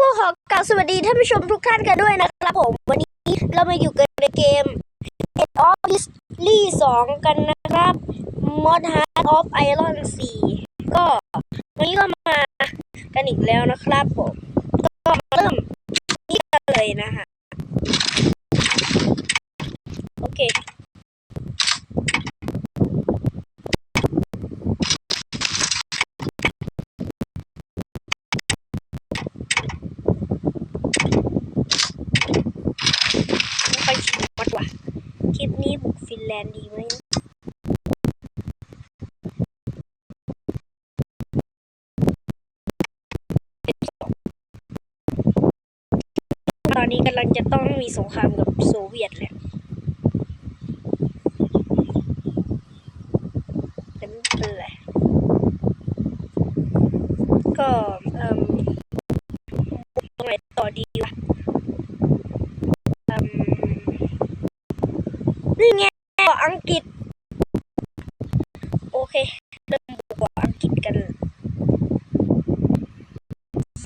พวกขอกล่าวสวัสดีท่านผู้ชมทุกท่านกันด้วยนะครับผมวันนี้เรามาอยู่กันในเกม Head of History 2 กันนะครับ Mod Heart of Iron 4 ก็วันนี้ก็มากันอีกแล้วนะครับผม ก็เริ่มนี่กันเลยนะฮะ โอเค ไม่ค่อยชิมวัดว่ะคลิปนี้บุกฟินแลนด์ดีไหมตอนนี้กำลังจะต้องมีสงครามกับโซเวียตแหละแต่ไม่เป็นไรก็เอ่มตรงไหนต่อดีวะ อืมนี่ไงเกาะ อังกฤษ โอเคเริ่มบุกอังกฤษกัน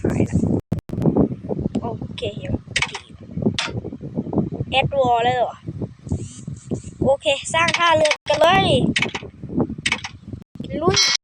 หายละโอเคยังดีแอดวอลเลยเหรอ โอเค สร้างท่าเรือกันเลย ลุย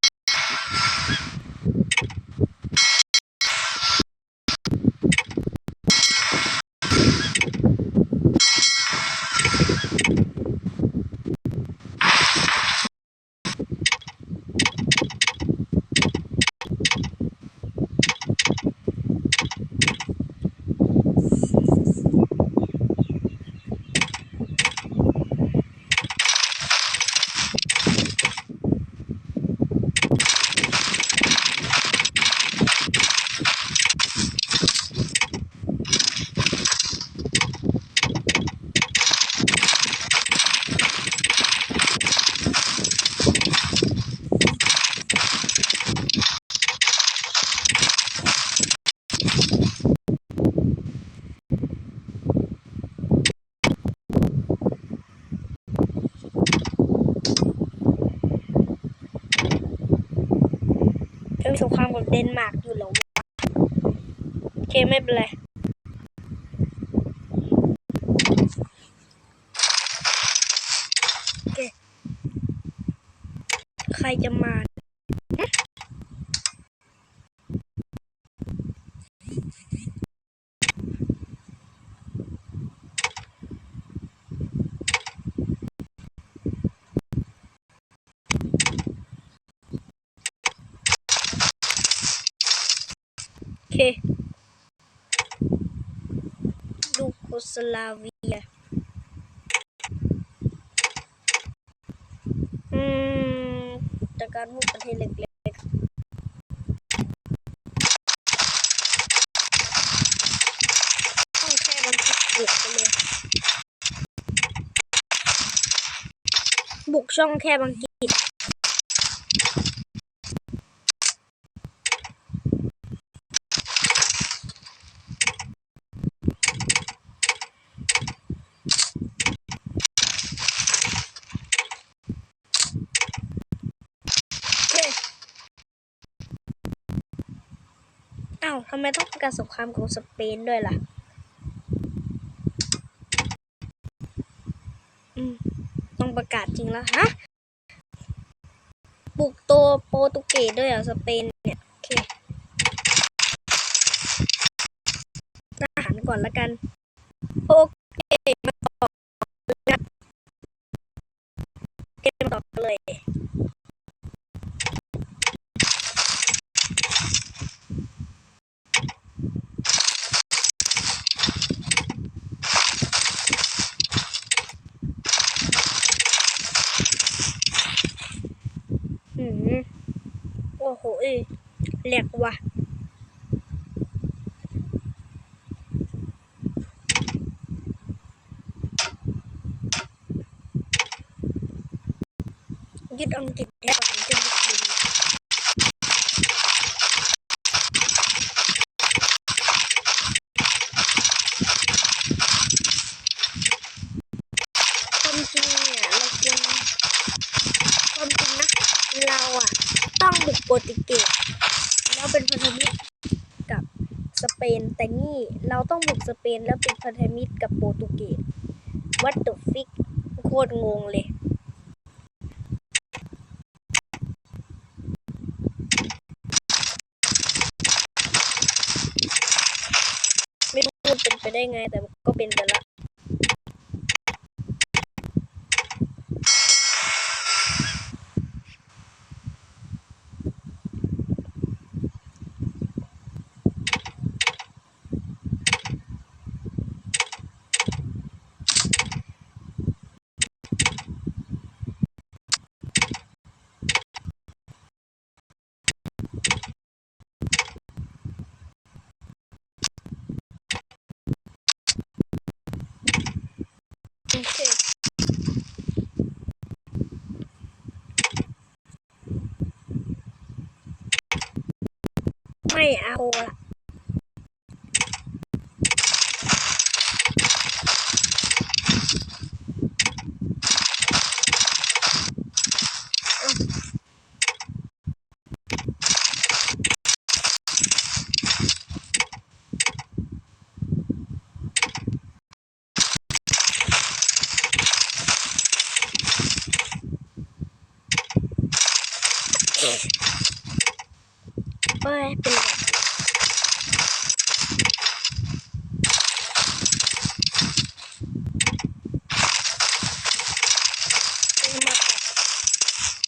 เดนมาร์กอยู่หรอวะโอเคไม่เป็นไรโอเคใครจะมา เคดูโคสลาเวีย อืมจากการพวกประเทศเล็กๆต้องแค่มันบุกไปเลย บุกช่องแคบอังกฤษเฮ้ยอ้าวทำไมต้องประกาศสงครามกับสเปนด้วยล่ะอืมต้องประกาศจริงแล้วฮะบุกตัวโปรตุเกสด้วยเหรอสเปนเนี่ย โอเคทหารก่อนละกัน โอเคมาต่อเกมต่อเลย อืมโอ้โหเอ้ย แหลกว่ะยึดอังกฤษได้ก่อนจะบุกเมืองความจริงเนี่ย เราควรความจริงนะ เราอะ ต้องบุกโปรตุเกส แล้วเป็นพันธมิตรกับสเปนแต่นี่เราต้องบุกสเปนแล้วเป็นพันธมิตรกับโปรตุเกส What the fuck โคตรงงเลย ไม่รู้เป็นไปได้ไงแต่ก็เป็นไปละ โอเค ไม่เอาละไม่เป็นไรไม่มากค่ะ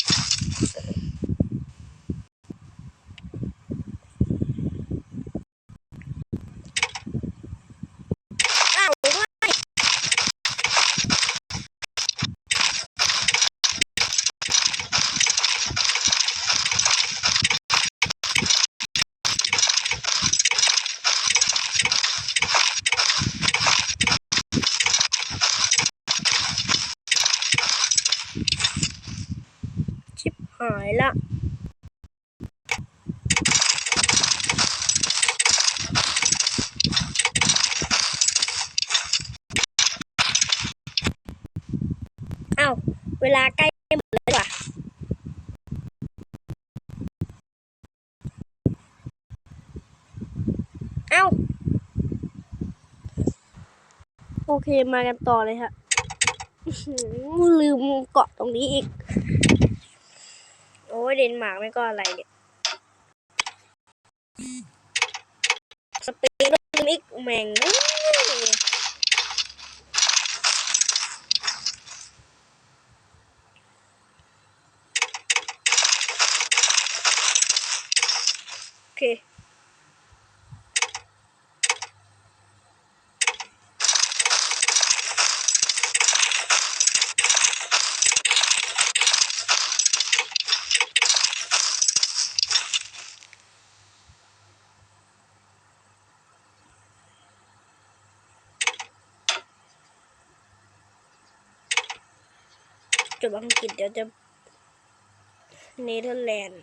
อ้าวไม่ ชิบหายละอ้าว เวลาใกล้หมดเลยว่ะเอ้า โอเคมากันต่อเลยค่ะลืมเกาะตรงนี้อีก อ้ยเดนมาร์กไม่ก็อะไรเนี่ยสเปนก็มิกแมงเอ้ยโอเค จบอังกฤษเดี๋ยวจะเนเธอร์แลนด์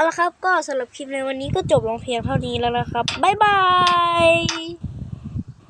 เอาละครับ ก็สำหรับคลิปในวันนี้ก็จบลงเพียงเท่านี้แล้วนะครับ บ๊ายบาย